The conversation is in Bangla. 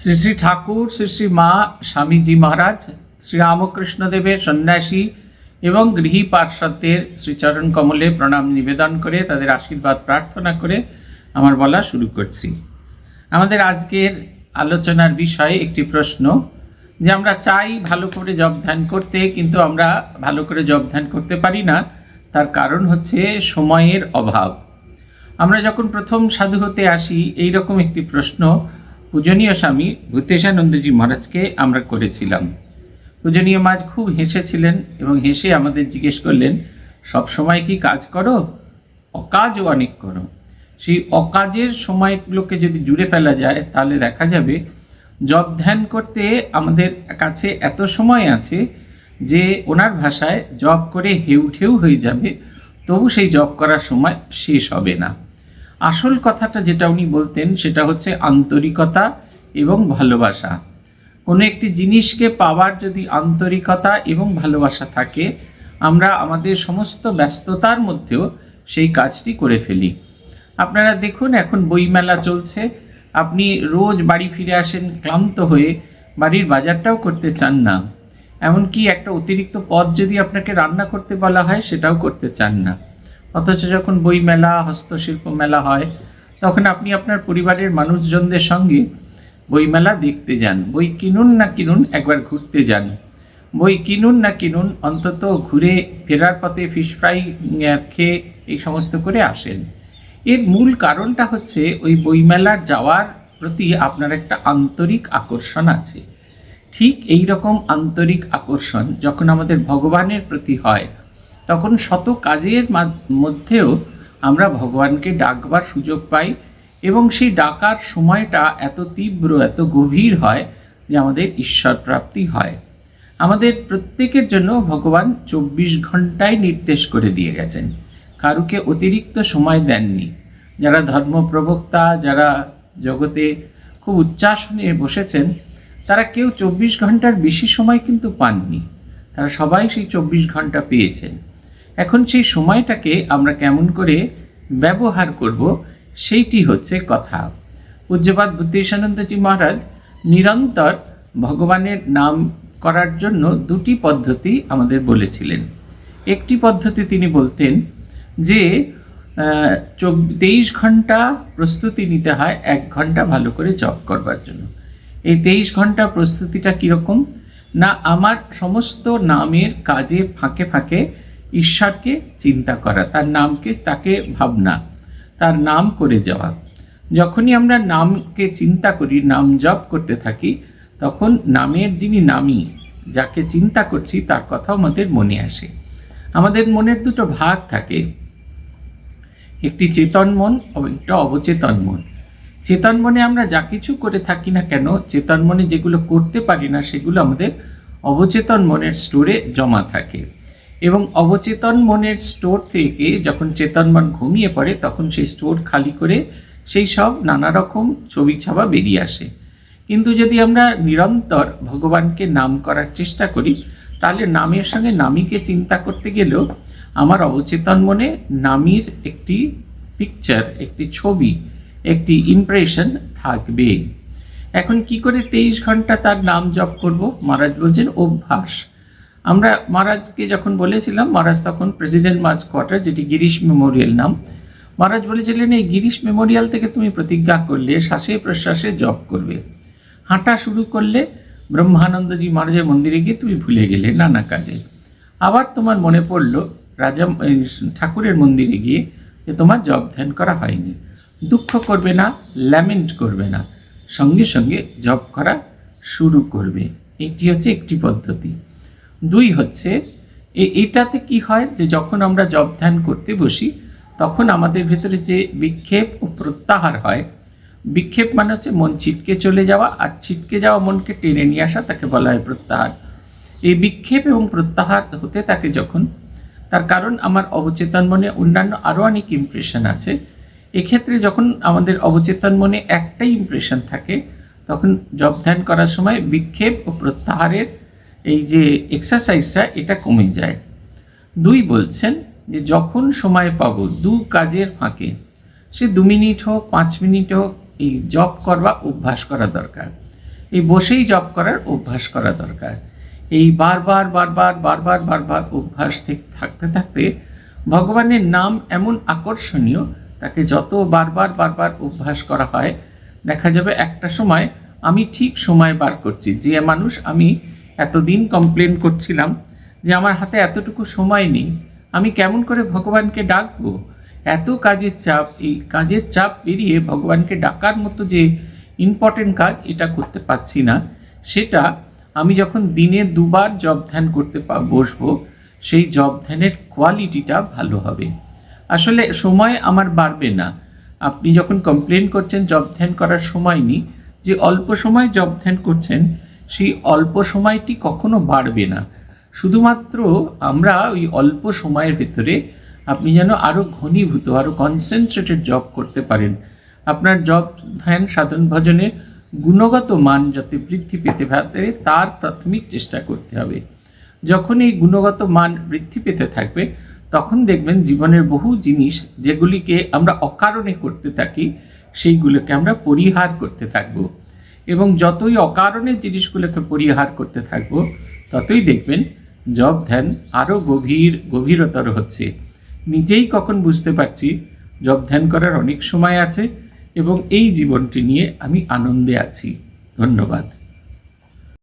শ্রী শ্রী ঠাকুর শ্রী শ্রী মা স্বামীজি মহারাজ শ্রী রামকৃষ্ণদেবের সন্ন্যাসী এবং গৃহী পার্শ্বদের শ্রীচরণ কমলে প্রণাম নিবেদন করে তাদের আশীর্বাদ প্রার্থনা করে আমার বলা শুরু করছি। আমাদের আজকের আলোচনার বিষয়ে একটি প্রশ্ন যে আমরা চাই ভালো করে জব ধ্যান করতে, কিন্তু আমরা ভালো করে জব ধ্যান করতে পারি না, তার কারণ হচ্ছে সময়ের অভাব। আমরা যখন প্রথম সাধু হতে আসি এই রকম একটি প্রশ্ন পূজনীয় স্বামী ভূতেশানন্দজি মহারাজকে আমরা করেছিলাম। পূজনীয় মাঝ খুব হেসেছিলেন এবং হেসে আমাদের জিজ্ঞেস করলেন, সব সময় কি কাজ করো? অকাজও অনেক করো। সেই অকাজের সময়গুলোকে যদি জুড়ে ফেলা যায়, তাহলে দেখা যাবে জব ধ্যান করতে আমাদের কাছে এত সময় আছে যে ওনার ভাষায় জব করে হেউ ঠেউ হয়ে যাবে, তবু সেই জব করার সময় শেষ হবে না। আসল কথাটা যেটা উনি বলতেন সেটা হচ্ছে আন্তরিকতা এবং ভালোবাসা। কোনো একটি জিনিসকে পাওয়ার যদি আন্তরিকতা এবং ভালোবাসা থাকে, আমরা আমাদের সমস্ত ব্যস্ততার মধ্যেও সেই কাজটি করে ফেলি। আপনারা দেখুন, এখন বইমেলা চলছে। আপনি রোজ বাড়ি ফিরে আসেন, ক্লান্ত হয়ে বাড়ির বাজারটাও করতে চান না। এমনকি একটা অতিরিক্ত পদ যদি আপনাকে রান্না করতে বলা হয়, সেটাও করতে চান না। অথচ যখন বই মেলা, হস্তশিল্প মেলা হয়, তখন আপনি আপনার পরিবারের মানুষজনদের সঙ্গে বইমেলা দেখতে যান। বই কিনুন না কিনুন, একবার ঘুরতে যান। বই কিনুন না কিনুন, অন্তত ঘুরে ফেরার পথে ফিশ ফ্রাই খেয়ে এই সমস্ত করে আসেন। এর মূল কারণটা হচ্ছে ওই বইমেলার যাওয়ার প্রতি আপনার একটা আন্তরিক আকর্ষণ আছে। ঠিক এই রকম আন্তরিক আকর্ষণ যখন আমাদের ভগবানের প্রতি হয় তখন শত কাজের মাধ- মধ্যেও আমরা ভগবানকে ডাকবার সুযোগ পাই এবং সেই ডাকার সময়টা এত তীব্র, এত গভীর হয় যে আমাদের ঈশ্বর প্রাপ্তি হয়। আমাদের প্রত্যেকের জন্য ভগবান চব্বিশ ঘন্টায় নির্দেশ করে দিয়ে গেছেন। কারুকে অতিরিক্ত সময় দেননি। যারা ধর্ম প্রবক্তা যারা জগতে খুব উচ্চাসনে বসেছেন, তারা কেউ চব্বিশ ঘণ্টার বেশি সময় কিন্তু পাননি। তারা সবাই সেই চব্বিশ ঘণ্টা পেয়েছেন। এখন সেই সময়টাকে আমরা কেমন করে ব্যবহার করব, সেইটি হচ্ছে কথা। পূজ্যপাত বুদ্ধিশানন্দজি মহারাজ নিরন্তর ভগবানের নাম করার জন্য দুটি পদ্ধতি আমাদের বলেছিলেন। একটি পদ্ধতি তিনি বলতেন যে তেইশ ঘণ্টা প্রস্তুতি নিতে হয় এক ঘণ্টা ভালো করে জব করবার জন্য। এই তেইশ ঘণ্টা প্রস্তুতিটা কীরকম? না, আমার সমস্ত নামের কাজে ফাঁকে ফাঁকে ঈশ্বরকে চিন্তা করা, তার নামকে, তাকে ভাবনা, তার নাম করে যাওয়া। যখনই আমরা নামকে চিন্তা করি, নাম জপ করতে থাকি, তখন নামের যিনি নামী, যাকে চিন্তা করছি, তার কথাও আমাদের মনে আসে। আমাদের মনের দুটো ভাগ থাকে। একটি চেতন মন একটা অবচেতন মন। চেতন মনে আমরা যা কিছু করে থাকি না কেন, চেতন মনে যেগুলো করতে পারি না, সেগুলো আমাদের অবচেতন মনের স্টোরে জমা থাকে। এবং অবচেতন মনের স্টোর থেকে যখন চেতন মন ঘুমিয়ে পড়ে, তখন সেই স্টোর খালি করে সেই সব নানা রকম ছবি ছাপা বেরিয়ে আসে। কিন্তু যদি আমরা নিরন্তর ভগবানকে নাম করার চেষ্টা করি, তাহলে নামের সঙ্গে নামীকে চিন্তা করতে গেলেও আমার অবচেতন মনে নামীর একটি পিকচার একটি ছবি, একটি ইমপ্রেশন থাকবে। এখন কি করে তেইশ ঘণ্টা তার নাম জপ করব? মহারাজ বলছেন, অভ্যাস। আমরা মহারাজকে যখন বলেছিলাম, মহারাজ তখন প্রেসিডেন্ট মাঝ কোয়ার্টার যেটি গিরিশ মেমোরিয়াল নাম, মহারাজ বলেছিলেন, এই গিরিশ মেমোরিয়াল থেকে তুমি প্রতিজ্ঞা করলে, শ্বাসে প্রশ্বাসে জপ করবে। হাঁটা শুরু করলে ব্রহ্মানন্দজি মহারাজের মন্দিরে গিয়ে তুমি ভুলে গেলে নানা কাজে। আবার তোমার মনে পড়ল, রাজা ঠাকুরের মন্দিরে গিয়ে যে তোমার জব ধ্যান করা হয়নি। দুঃখ করবে না ল্যামেন্ট করবে না, সঙ্গে সঙ্গে জব করা শুরু করবে। এটি হচ্ছে একটি পদ্ধতি। দুই হচ্ছে এটাতে কি হয় যে যখন আমরা জব ধ্যান করতে বসি, তখন আমাদের ভেতরে যে বিক্ষেপ ও প্রত্যাহার হয়, বিক্ষেপ মানে হচ্ছে মন ছিটকে চলে যাওয়া আর ছিটকে যাওয়া মনকে টেনে নিয়ে আসা তাকে বলা হয় প্রত্যাহার। এই বিক্ষেপ এবং প্রত্যাহার হতে থাকে যখন, তার কারণ আমার অবচেতন মনে অন্যান্য আরও অনেক ইমপ্রেশন আছে, এক্ষেত্রে যখন আমাদের অবচেতন মনে একটাই ইমপ্রেশন থাকে, তখন জব ধ্যান করার সময় বিক্ষেপ ও প্রত্যাহারের এই যে এক্সারসাইজটা এটা কমে যায়। দুই বলছেন যে, যখন সময় পাবো, দু কাজের ফাঁকে, সে দু মিনিট হোক, পাঁচ মিনিট হোক, এই জব করবা, অভ্যাস করা দরকার। এই বসেই জপ করার অভ্যাস করা দরকার। এই বারবার বারবার বারবার বারবার অভ্যাস থেকে, থাকতে থাকতে ভগবানের নাম এমন আকর্ষণীয়, তাকে যত বারবার বারবার অভ্যাস করা হয়, দেখা যাবে একটা সময় আমি ঠিক সময় বার করছি। যে মানুষ আমি এতদিন কমপ্লেন করছিলাম যে আমার হাতে এতটুকু সময় নেই। আমি কেমন করে ভগবানকে ডাকবো? এত কাজের চাপ, এই কাজের চাপ পেরিয়ে ভগবানকে ডাকার মতো যে ইম্পর্টেন্ট কাজ এটা করতে পারছি না, সেটা আমি যখন দিনে দুবার জব ধ্যান করতে বসবো, সেই জব ধ্যানের কোয়ালিটিটা ভালো হবে। আসলে সময় আমার বাড়বে না। আপনি যখন কমপ্লেন করছেন জব ধ্যান করার সময় নেই, যে অল্প সময় জব ধ্যান করছেন সেই অল্প সময়টি কখনো বাড়বে না। শুধুমাত্র আমরা ওই অল্প সময়ের ভেতরে আপনি যেন আরও ঘনীভূত আরও কনসেন্ট্রেটেড জব করতে পারেন। আপনার জব ধ্যান, সাধন, ভজনের গুণগত মান যাতে বৃদ্ধি পেতে পারে, তার প্রাথমিক চেষ্টা করতে হবে। যখন এই গুণগত মান বৃদ্ধি পেতে থাকবে, তখন দেখবেন জীবনের বহু জিনিস যেগুলিকে আমরা অকারণে করতে থাকি, সেইগুলোকে আমরা পরিহার করতে থাকব। এবং যতই অকারণে জিনিসগুলোকে পরিহার করতে থাকব, ততই দেখবেন জব ধ্যান আরও গভীর, গভীরতর হচ্ছে। নিজেই কখন বুঝতে পারছি জব ধ্যান করার অনেক সময় আছে এবং এই জীবনটি নিয়ে আমি আনন্দে আছি। ধন্যবাদ।